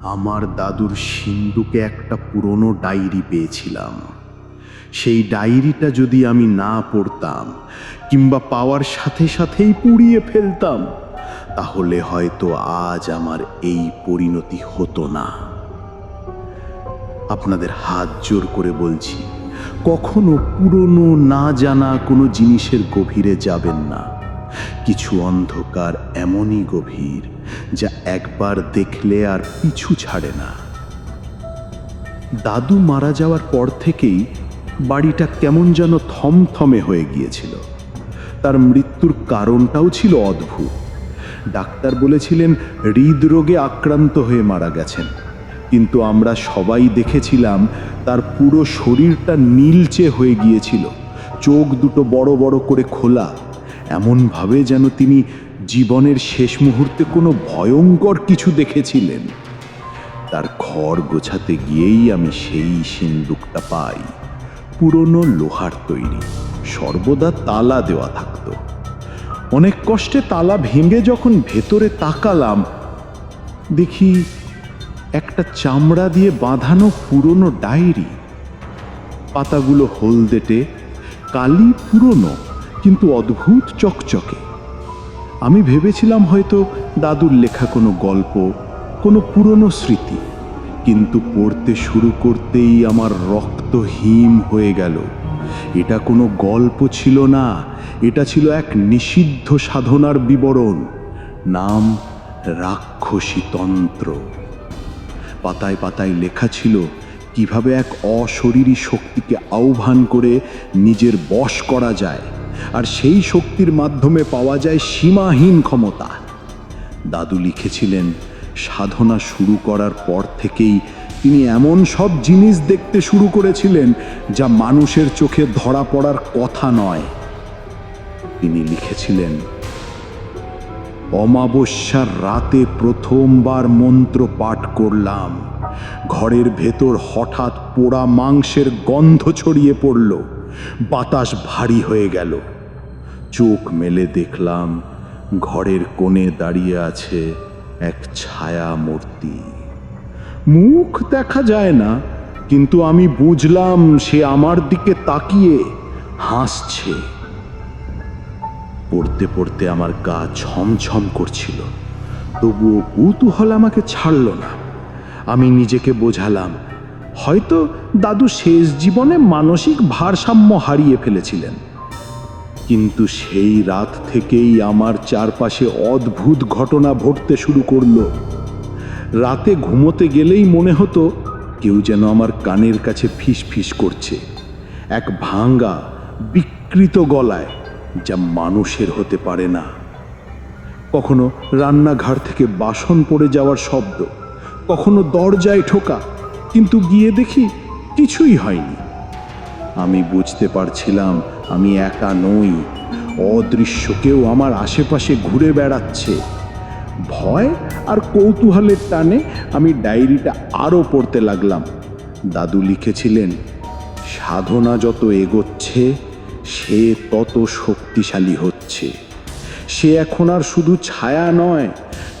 আমার দাদুর সিন্ধুকে একটা পুরনো ডায়েরি পেয়েছিলাম। সেই ডায়েরিটা যদি আমি না পড়তাম কিংবা পাওয়ার সাথে সাথেই পুড়িয়ে ফেলতাম, তাহলে হয়তো আজ আমার এই পরিণতি হতো না। আপনাদের হাত জোর করে বলছি, কখনো পুরনো না জানা কোনো জিনিসের গভীরে যাবেন না। কিছু অন্ধকার এমনই গভীর, যা একবার দেখলে আর পিছু ছাড়ে না। দাদু মারা যাওয়ার পর থেকেই বাড়িটা কেমন যেন থমথমে হয়ে গিয়েছিল। তার মৃত্যুর কারণটাও ছিল অদ্ভুত। ডাক্তার বলেছিলেন, হৃদরোগে আক্রান্ত হয়ে মারা গেছেন। কিন্তু আমরা সবাই দেখেছিলাম, তার পুরো শরীরটা নীলচে হয়ে গিয়েছিল। চোখ দুটো বড় বড় করে খোলা। এমনভাবে যেন তিনি জীবনের শেষ মুহূর্তে কোনো ভয়ঙ্কর কিছু দেখেছিলেন। তার খড় গোছাতে গিয়েই আমি সেই সিন্দুকটা পাই। পুরনো লোহার তৈরি, সর্বদা তালা দেওয়া থাকতো। অনেক কষ্টে তালা ভেঙে যখন ভেতরে তাকালাম, দেখি একটা চামড়া দিয়ে বাঁধানো পুরনো ডায়েরি। পাতাগুলো হলদেটে, কালি পুরনো। কিন্তু অদ্ভুত চকচকে। আমি ভেবেছিলাম হয়তো দাদুর লেখা কোনো গল্প, কোনো পুরনো স্মৃতি, কিন্তু পড়তে শুরু করতেই আমার রক্ত হিম হয়ে গেল। এটা কোনো গল্প ছিল না, এটা ছিল এক নিষিদ্ধ সাধনার বিবরণ, নাম রাক্ষসী তন্ত্র পাতায় পাতায় লেখা ছিল কীভাবে এক অশরীরী শক্তিকে আহ্বান করে নিজের বশ করা যায়। আর সেই শক্তির মাধ্যমে পাওয়া যায় সীমাহীন ক্ষমতা। দাদু লিখেছিলেন, সাধনা শুরু করার পর থেকেই তিনি এমন সব জিনিস দেখতে শুরু করেছিলেন যা মানুষের চোখে ধরা পড়ার কথা নয়। তিনি লিখেছিলেন, অমাবস্যার রাতে প্রথমবার মন্ত্র পাঠ করলাম। ঘরের ভেতর হঠাৎ পোড়া মাংসের গন্ধ ছড়িয়ে পড়ল। বাতাস ভারী হয়ে গেল। চোখ মেলে দেখলাম ঘরের কোণে দাঁড়িয়ে আছে এক ছায়া মূর্তি মুখ দেখা যায় না, কিন্তু আমি বুঝলাম সে আমার দিকে তাকিয়ে হাসছে। পড়তে পড়তে আমার গা ছমছম করছিল, তবুও কৌতূহল আমাকে ছাড়ল না। আমি নিজেকে বোঝালাম হয়তো দাদু শেষ জীবনে মানসিক ভারসাম্য হারিয়ে ফেলেছিলেন। কিন্তু সেই রাত থেকেই আমার চারপাশে অদ্ভুত ঘটনা ঘটতে শুরু করল। রাতে ঘুমোতে গেলেই মনে হতো কেউ যেন আমার কানের কাছে ফিস ফিস করছে। এক ভাঙ্গা, বিকৃত গলায়, যা মানুষের হতে পারে না। কখনো রান্নাঘর থেকে বাসন পড়ে যাওয়ার শব্দ, কখনো দরজায় ঠোকা কিন্তু গিয়ে দেখি কিছুই হয়নি। আমি বুঝতে পারছিলাম আমি একা নই। অদৃশ্য কেউ আমার আশেপাশে ঘুরে বেড়াচ্ছে। ভয় আর কৌতূহলের টানে আমি ডায়েরিটা আরও পড়তে লাগলাম। দাদু লিখেছিলেন, সাধনা যত এগোচ্ছে, সে তত শক্তিশালী হচ্ছে। সে এখন আর শুধু ছায়া নয়,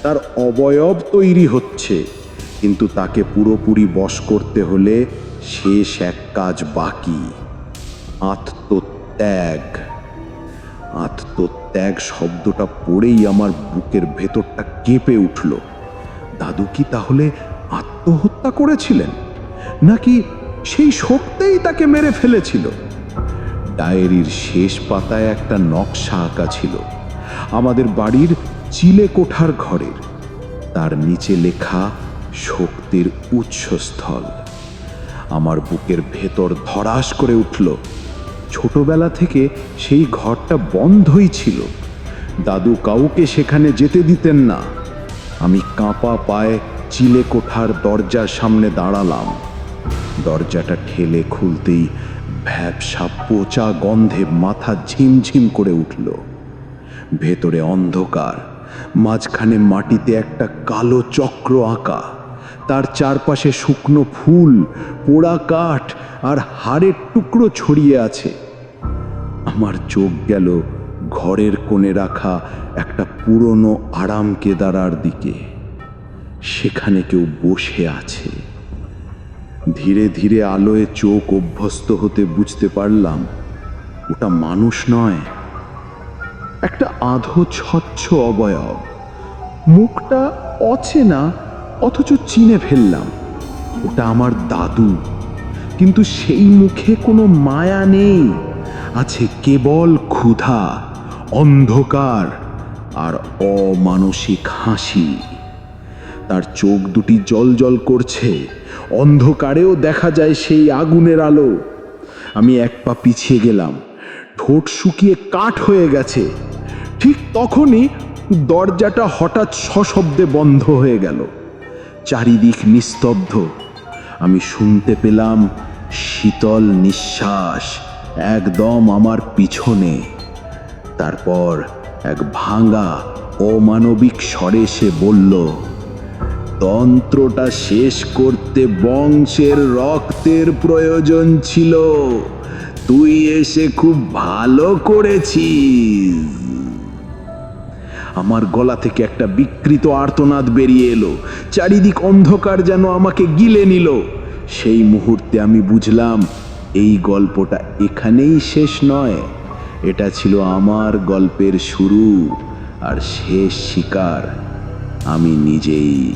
তার অবয়ব তৈরি হচ্ছে। কিন্তু তাকে পুরোপুরি বশ করতে হলে শেষ এক কাজ বাকি। আত্মত্যাগ। আত্মত্যাগ শব্দটা পড়েই আমার বুকের ভেতরটা কেঁপে উঠল। দাদু কি তাহলে আত্মহত্যা করেছিলেন? নাকি সেই শক্তিই তাকে মেরে ফেলেছিল? ডায়েরির শেষ পাতায় একটা নকশা আঁকা ছিল। আমাদের বাড়ির চিলে কোঠার ঘরের। তার নিচে লেখা শক্তির উৎসস্থল। আমার বুকের ভেতর ধরাস করে উঠল। ছোটবেলা থেকে সেই ঘরটা বন্ধই ছিল। দাদু কাউকে সেখানে যেতে দিতেন না। আমি কাঁপা পায়ে চিলে কোঠার দরজার সামনে দাঁড়ালাম। দরজাটা ঠেলে খুলতেই ভ্যাবসা পচা গন্ধে মাথা ঝিমঝিম করে উঠল। ভেতরে অন্ধকার, মাঝখানে মাটিতে একটা কালো চক্র আঁকা। তার চারপাশে শুকনো ফুল, পোড়া কাঠ আর হাড়ের টুকরো ছড়িয়ে আছে। আমার চোখ গেল ঘরের কোণে রাখা একটা পুরনো আরাম কেদারার দিকে। সেখানে কেউ বসে আছে। ধীরে ধীরে আলোয় চোখ অভ্যস্ত হতে বুঝতে পারলাম, ওটা মানুষ নয়, একটা আধো ছচ্ছ অবয়ব। মুখটা অচেনা অথচ চিনে ফেললাম, ওটা আমার দাদু। কিন্তু সেই মুখে কোনো মায়া নেই, আছে কেবল ক্ষুধা, অন্ধকার আর অমানসিক হাসি। তার চোখ দুটি জল জল করছে, অন্ধকারেও দেখা যায় সেই আগুনের আলো। আমি এক পা পিছিয়ে গেলাম, ঠোঁট শুকিয়ে কাঠ হয়ে গেছে। ঠিক তখনই দরজাটা হঠাৎ সশব্দে বন্ধ হয়ে গেল। চারিদিক নিস্তব্ধ। আমি শুনতে পেলাম শীতল নিঃশ্বাস একদম আমার পিছনে। তারপর এক ভাঙা, অমানবিক স্বরে সে বলল, তন্ত্রটা শেষ করতে বংশের রক্তের প্রয়োজন ছিল। তুই এসে খুব ভালো করেছিস। আমার গলা থেকে একটা বিকৃত আর্তনাদ বেরিয়ে এলো। চারিদিক অন্ধকার যেন আমাকে গিলে নিল। সেই মুহূর্তে আমি বুঝলাম, এই গল্পটা এখানেই শেষ নয়। এটা ছিল আমার গল্পের শুরু আর শেষ শিকার আমি নিজেই।